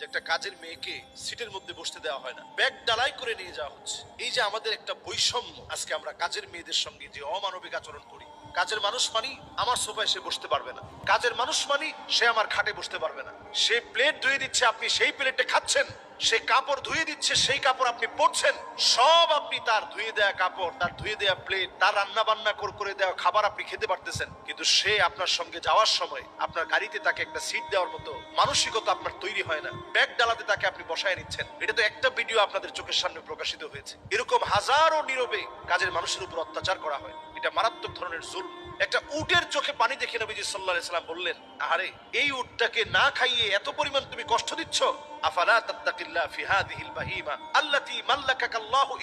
যে একটা কাজের মেয়েকে সিটের মধ্যে বসতে দেওয়া হয় না। ব্যাগ ডালাই করে নিয়ে যাওয়া হচ্ছে। এই যে আমাদের একটা বৈষম্য, আজকে আমরা কাজের মেয়েদের সঙ্গে যে অমানবিক আচরণ করি। কাজের মানুষ মানি আমার সোফায় সে বসতে পারবে না। কাজের মানুষ মানি সে আমার খাটে বসতে পারবে না। সে প্লেট ধুয়ে দিচ্ছে, আপনি সেই প্লেটে খাচ্ছেন? সে কাপড় ধুয়ে দিচ্ছে, সেই কাপড় আপনি পরছেন, সব আপনি তার ধুয়ে দেয়া কাপড়, তার ধুয়ে দেয়া প্লেট তার রান্না বান্না করে দেওয়া খাবার আপনি খেতে পারতেছেন। কিন্তু সে আপনার সঙ্গে যাওয়ার সময় আপনার গাড়িতে তাকে একটা সিট দেওয়ার মতো মানসিকতা আপনার তৈরি হয় না। ব্যাগ ডালাতে তাকে আপনি বসায় নিচ্ছেন। এটা তো একটা ভিডিও আপনাদের চোখের সামনে প্রকাশিত হয়েছে। এরকম হাজারো নীরবে কাজের মানুষের উপর অত্যাচার করা হয়। এটা মারাত্মক ধরনের জুল একটা উটের চোখে পানি দেখে নবীজি সাল্লাহ সাল্লাম বললেন আরে এই উটটাকে না খাইয়ে এত পরিমাণ তুমি কষ্ট দিচ্ছ?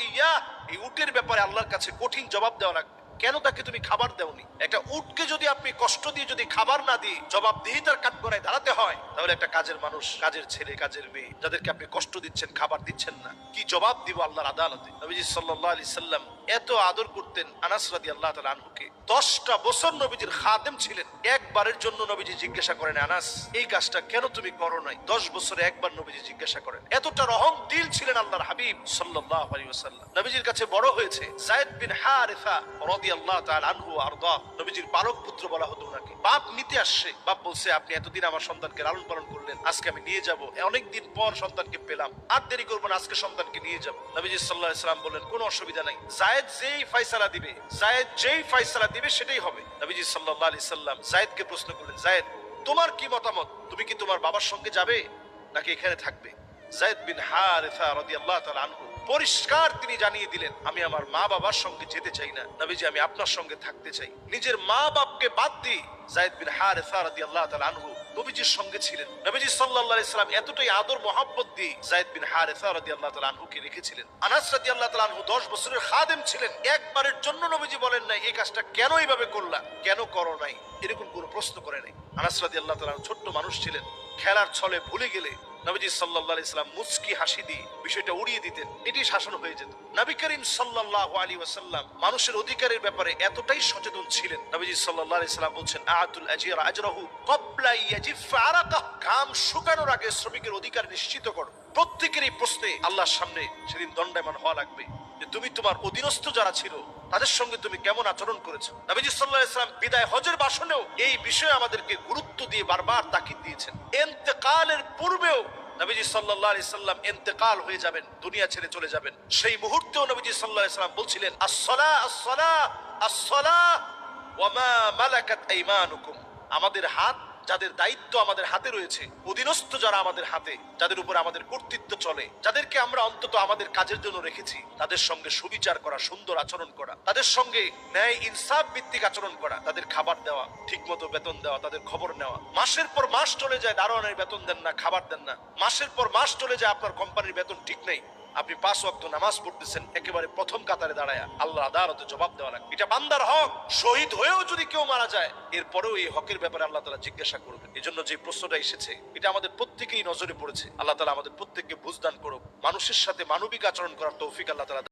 ইয়্যাহ এই উটের ব্যাপারে আল্লাহর কাছে কঠিন জবাব দেওয়া কেন তাকে তুমি খাবার দেওনি? একটা উটকে যদি আপনি কষ্ট দিয়ে যদি খাবার না তার কাঠগড়ায় দাঁড়াতে হয়, তাহলে একটা কাজের মানুষ, কাজের ছেলে, কাজের মেয়ে, যাদেরকে আপনি কষ্ট দিচ্ছেন, খাবার দিচ্ছেন না, কি জবাব দিব আল্লাহর আদালতে? নবীজি সাল্লাল্লাহু আলাইহি সাল্লাম এত আদর করতেন আনাস রাদিয়াল্লাহু তাআলা আনহুকে। দশটা বছর নবীজির খাদেম ছিলেন। একবারের জন্য নবীজি জিজ্ঞাসা করেন, আনাস, এই কাজটা কেন তুমি করো নাই? দশ বছরে একবার নবীজি জিজ্ঞাসা করেন। এতটা রহম দিল ছিলেন আল্লাহর হাবিব আলাইহি ওয়াসাল্লাম। নবীজির কাছে বড় হয়েছে যায়েদ বিন হারিসা রাদিয়াল্লাহু তাআলা আনহু ওয়া আরদা, নবীজির বালক পুত্র বলা হতো ওনাকে। বাপ নিতে আসছে। বাপ বলছে, আপনি এতদিন আমার সন্তানকে লালন পালন করলেন, আজকে আমি নিয়ে যাব। অনেক দিন পর সন্তানকে পেলাম। আর দেরি করব না, আজকে সন্তানকে নিয়ে যাব। নবীজি সাল্লাল্লাহু আলাইহি সাল্লাম বললেন, কোনো অসুবিধা নাই। জায়েদ যেই দিবে যেই দিবে সেটাই হবে। নবীজি সাল্লাল্লাহু আলাইহি সাল্লাম প্রশ্ন করলেন তোমার কি মতামত? তুমি কি তোমার বাবার সঙ্গে যাবে নাকি এখানে থাকবে? জায়েদ বিন হারিসা রাদিয়াল্লাহু তাআলা আনহু পরিষ্কার তিনি জানিয়ে দিলেন, আমি আমার মা বাবার সঙ্গে যেতে চাই না। নবীজি, আমি আপনার সঙ্গে থাকতে চাই। নিজের মা বাপকে বাদ দিয়ে জায়েদ বিন হারিসা রাদিয়াল্লাহু তাআলা আনহু নবীজির সঙ্গে ছিলেন। নবীজি সাল্লাহ ইসলাম এতটাই আদর মহাব্বত দিয়ে জায়দ বিন হারেসা রাদি আল্লাহ আনহুকে রেখেছিলেন। আনাস রাদিয়াল্লাহু আল্লাহ আনহু 10 বছরের খাদেম ছিলেন। একবারের জন্য নবীজি বলেন নাই, এই কাজটা কেন এইভাবে করলা? কেন করো নাই? এরকম কোনো প্রশ্ন করে নাই। আনাস রাদিয়াল্লাহু তাআলা ছোট্ট মানুষ ছিলেন। খেলার ছলে ভুলে গেলে নবীজি সাল্লাহ ইসলাম মুচকি হাসি দিয়ে বিষয়টা উড়িয়ে দিতেন, এটি শাসন হয়ে যেত। নবী করিম সাল্লাহ আলী ওয়াসাল্লাম মানুষের অধিকারের ব্যাপারে এতটাই সচেতন ছিলেন। নবীজি সাল্লাহ ইসলাম বলছেন আতুল আজিয়ার আজরাহু কবলাই ঘাম শুকানোর আগে শ্রমিকের অধিকার নিশ্চিত করো। প্রত্যেকের এই প্রশ্নে আল্লাহর সামনে সেদিন দণ্ডায়মান হওয়া লাগবে যে তুমি তোমার অধীনস্থ যারা ছিল, তাদের সঙ্গে তুমি কেমন আচরণ করেছ? নবীজি সাল্লাহ ইসলাম বিদায় হজের বাসনেও এই বিষয়ে আমাদেরকে গুরুত্ব দিয়ে বারবার তাকিদ দিয়েছেন। ইন্তেকালের পূর্বেও নবীজি সাল্লাল্লাহু আলাইহি সাল্লাম ইন্তেকাল হয়ে যাবেন, দুনিয়া ছেড়ে চলে যাবেন। সেই মুহূর্তেও নবীজি সাল্লাহ ইসলাম বলছিলেন আসসালা আসসালা আসসালা ওয়া মা মালাকাত আমাদের হাত যাদের দায়িত্ব আমাদের হাতে রয়েছে, অধীনস্থ যারা আমাদের হাতে, যাদের উপর আমাদের কর্তৃত্ব চলে, যাদেরকে আমরা অন্তত আমাদের কাজের জন্য রেখেছি, তাদের সঙ্গে সুবিচার করা, সুন্দর আচরণ করা, তাদের সঙ্গে ন্যায় ইনসাফ ভিত্তিক আচরণ করা, তাদের খাবার দেওয়া, ঠিকমতো বেতন দেওয়া, তাদের খবর নেওয়া। মাসের পর মাস চলে যায়, দারোয়ানের বেতন দেন না, খাবার দেন না। মাসের পর মাস চলে যায়, আপনার কোম্পানির বেতন ঠিক নেই। আপনি পাঁচ ওয়াক্ত নামাজ পড়তেছেন, একেবারে প্রথম কাতারে দাঁড়ায় আল্লাহ আদালতে জবাব দেওয়া লাগবে। এটা বান্দার হক। শহীদ হয়েও যদি কেউ মারা যায়, এরপরেও এই হকের ব্যাপারে আল্লাহ তালা জিজ্ঞাসা করবেন। এই জন্য যে প্রশ্নটা এসেছে, এটা আমাদের প্রত্যেকেই নজরে পড়েছে। আল্লাহ তালা আমাদের প্রত্যেককে বুঝদান করুক। মানুষের সাথে মানবিক আচরণ করার তৌফিক আল্লাহ তালা